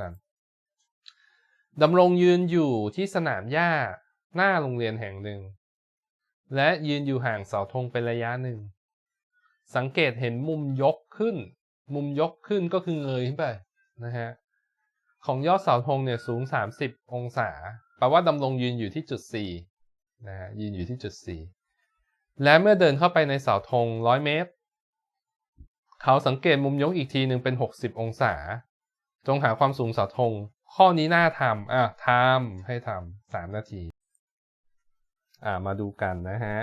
กันดำรงยืนอยู่ที่สนามหญ้าหน้าโรงเรียนแห่งหนึ่ง และยืนอยู่ห่างเสาธงเป็นระยะหนึ่ง สังเกตเห็นมุมยกขึ้น มุมยกขึ้นก็คือเงยขึ้นไปนะฮะของยอดเสาธงเนี่ยสูง 30 องศาแปลว่าดำรงยืนอยู่ที่จุด 4 นะฮะยืนอยู่ที่จุด 4 และเมื่อเดินเข้าไปในเสาธง 100 เมตร เขาสังเกตมุมยกอีกทีหนึ่งเป็น 60 องศา จงหาความสูงเสาธง ข้อนี้น่าทำอะทำให้ทำสามนาที อ่ามาดูกันนะฮะ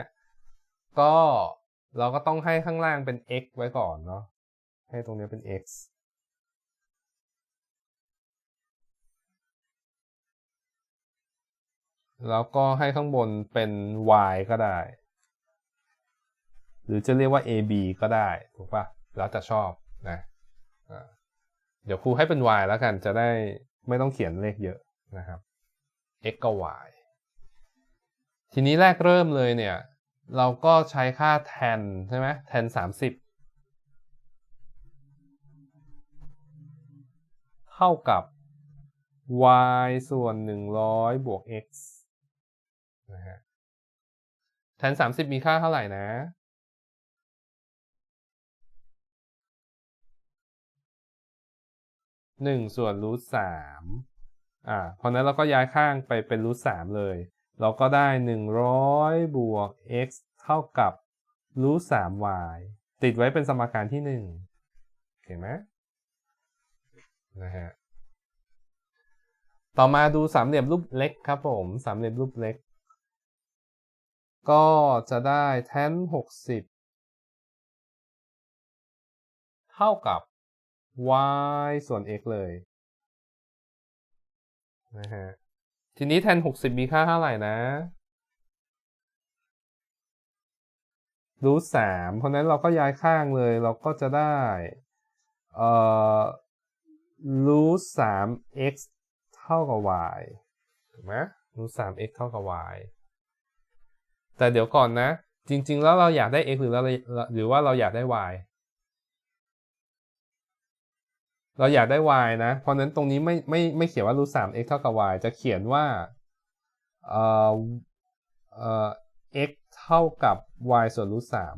ก็เราก็ต้องให้ข้างล่างเป็น x ไว้ก่อนเนาะให้ตรงนี้เป็น x แล้วก็ให้ข้างบนเป็น y ก็ได้ หรือจะเรียกว่า ab ก็ได้ ถูกปะแล้วจะชอบนะ เดี๋ยวครูให้เป็น y แล้วกันจะได้ไม่ต้องเขียนเลขเยอะนะครับ x กับ y ทีนี้แรกเริ่มเลยเนี่ย เราก็ใช้ค่า tan ใช่ไหม tan 30 เท่ากับ y ส่วน 100 บวก x นะฮะ tan 30 มีค่าเท่าไหร่นะ 1ส่วนรูท3อ่าเพราะนั้นเราก็ย้ายข้างไปเป็นรูท3เลย เราก็ได้100บวก x เท่ากับรูท 3y ติดไว้เป็นสมการที่1เห็นไหมนะฮะต่อมาดูสามเหลี่ยมรูปเล็กครับผมสามเหลี่ยมรูปเล็ก ก็จะได้ tan 60เท่ากับ y ส่วน x เลยนะฮะทีนี้ tan 60มีค่าเท่าไหร่นะรูทสามเพราะนั้นเราก็ย้ายข้างเลย เราก็จะได้เอ่อรูทสาม x เท่ากับ y ถูกไหมรูทสาม x เท่ากับ y แต่เดี๋ยวก่อนนะ จริง ๆ แล้วเราอยากได้ x หรือเราหรือว่าเราอยากได้ y เราอยากได้ y นะ เพราะนั้นตรงนี้ไม่ไม่ไม่เขียนว่ารูทสาม x เท่ากับ y จะเขียนว่าเอ่อเอ่อ x เท่ากับ y ส่วนรูทสาม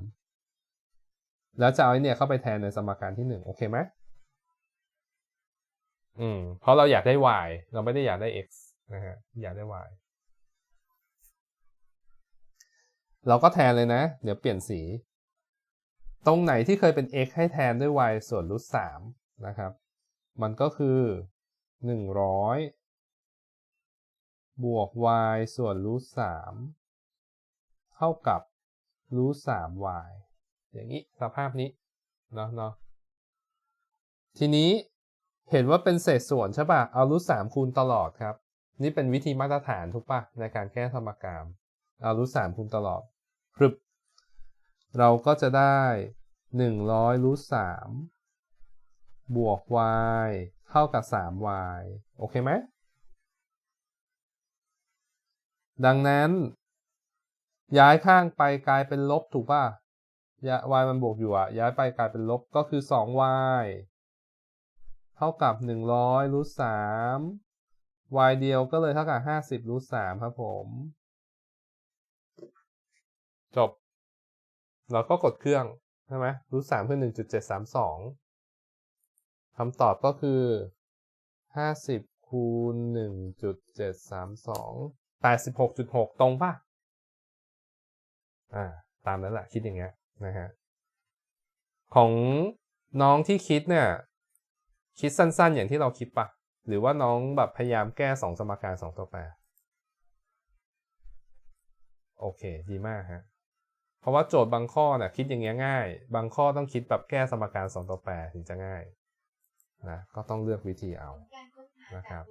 แล้วจะเอาไอ้เนี่ยเข้าไปแทนในสมการที่หนึ่งโอเคไหมอืม เพราะเราอยากได้ y เราไม่ได้อยากได้ x นะฮะ อยากได้ y เราก็แทนเลยนะ เดี๋ยวเปลี่ยนสี ตรงไหนที่เคยเป็น x ให้แทนด้วย y ส่วนรูทสามนะครับ มันก็คือ 100 บวก y ส่วนรูทสามเท่ากับรูทสาม y อย่างนี้สภาพนี้เนาะเนาะทีนี้เห็นว่าเป็นเศษส่วนใช่ป่ะ เอารูทสามคูณตลอดครับ นี่เป็นวิธีมาตรฐานถูกป่ะ ในการแก้สมการ เอารูทสามคูณตลอดพรึบเราก็จะได้ 100รูทสาม บวก y เท่ากับ 3y โอเคไหม ดังนั้น ย้ายข้างไปกลายเป็นลบถูกป่ะย y มันบวกอยู่อะย้ายไปกลายเป็นลบก็คือ 2y เท่ากับ 100รูท3 y เดียวก็เลยเท่ากับ 50รูท3ครับผม จบ เราก็กดเครื่อง ใช่ไหมรูท3คือ1.732 คำตอบก็คือ 50 คูณ 1.732 86.6 ตรงป่ะ อ่า ตามนั้นแหละคิดอย่างเงี้ยนะฮะ ของน้องที่คิดเนี่ย คิดสั้นๆ อย่างที่เราคิดป่ะ หรือว่าน้องแบบพยายามแก้สองสมการสองตัวแปร โอเค ดีมากฮะเพราะว่าโจทย์บางข้อเนี่ยคิดอย่างเงี้ยง่าย บางข้อต้องคิดแบบแก้สมการสองตัวแปรถึงจะง่าย นะก็ต้องเลือกวิธีเอานะครับ